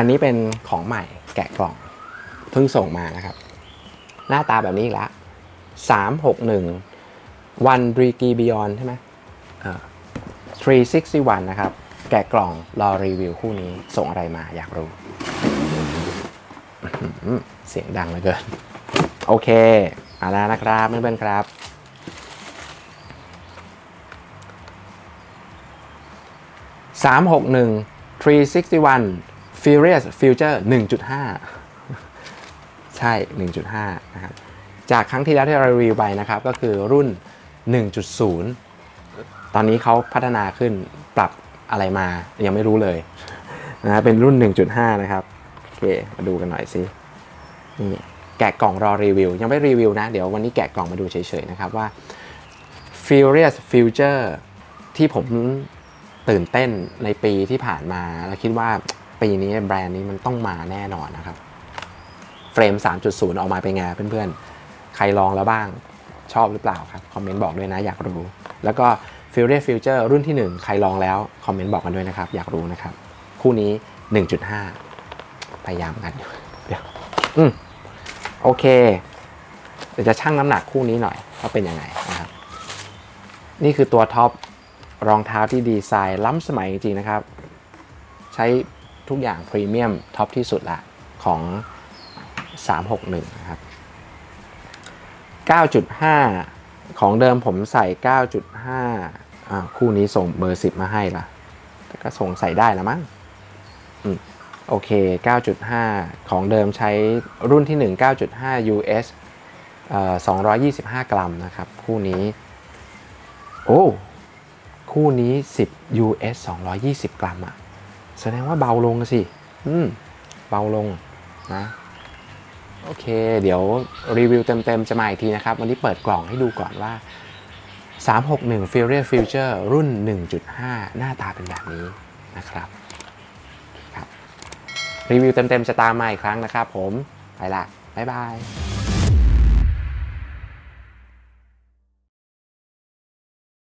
อันนี้เป็นของใหม่แกะกล่องเพิ่งส่งมานะครับ หน้าตาแบบนี้อีกล้วสามหกหนึ่งวันบรีกีบิยอนใช่ไหมเอ่อ361นนะครับ แกะกล่องรอรีวิวคู่นี้ส่งอะไรมาอยากรู้ เสียงดังเหลือเกิน โอเคเอาแล้วนะครับเพื่อนๆครับ 361 361 Furious Future 1.5 ใช่ 1.5 นะครับ จากครั้งที่แล้วที่เรารีวิวไปนะครับ ก็คือรุ่น 1.0 ตอนนี้เขาพัฒนาขึ้นปรับอะไรมายังไม่รู้เลยนะฮะเป็นรุ่น 1.5 นะครับ โอเค มาดูกันหน่อยสินี่แกะกล่องรอรีวิว ยังไม่รีวิวนะ เดี๋ยววันนี้แกะกล่องมาดูเฉยๆนะครับว่า Furious Future ที่ผมตื่นเต้นในปีที่ผ่านมา แล้วคิดว่า ปีนี้แบรนด์นี้มันต้องมาแน่นอนนะครับ เฟรม 3.0 ออกมาเป็นไงเพื่อนๆ ใครลองแล้วบ้างชอบหรือเปล่าครับ คอมเมนต์บอกด้วยนะอยากรู้ แล้วก็ Furious Future รุ่นที่ 1 ใครลองแล้ว คอมเมนต์บอกกันด้วยนะครับ อยากรู้นะครับ คู่นี้ 1.5 พยายามกันเดี๋ยวอืมโอเค เดี๋ยวจะชั่งน้ำหนักคู่นี้หน่อยว่าเป็นยังไงนะครับ นี่คือตัวท็อปรองเท้าที่ดีไซน์ล้ำสมัยจริงๆนะครับ ใช้ ทุกอย่างพรีเมียมท็อปที่สุดละของ 361 นะครับ 9.5 ของเดิมผมใส่ 9.5อ่าคู่นี้ส่งเบอร์ 10 มาให้ละแต่ก็ส่งใส่ได้ล้วมั้งอืมโอเค 9.5 ของเดิมใช้รุ่นที่ 1 9.5 US เอ่อ225 กรัมนะครับ คู่นี้ โอ้ คู่นี้ 10 US 220 กรัมอะ แสดงว่าเบาลงสิ อืม เบาลงนะ โอเค เดี๋ยวรีวิวเต็มๆ จะมาอีกทีนะครับ วันนี้เปิดกล่องให้ดูก่อนว่า 361 Furious Future รุ่น 1.5 หน้าตาเป็นแบบนี้นะครับครับ รีวิวเต็มๆ จะตามมาอีกครั้งนะครับผม ไปละ บ๊ายบาย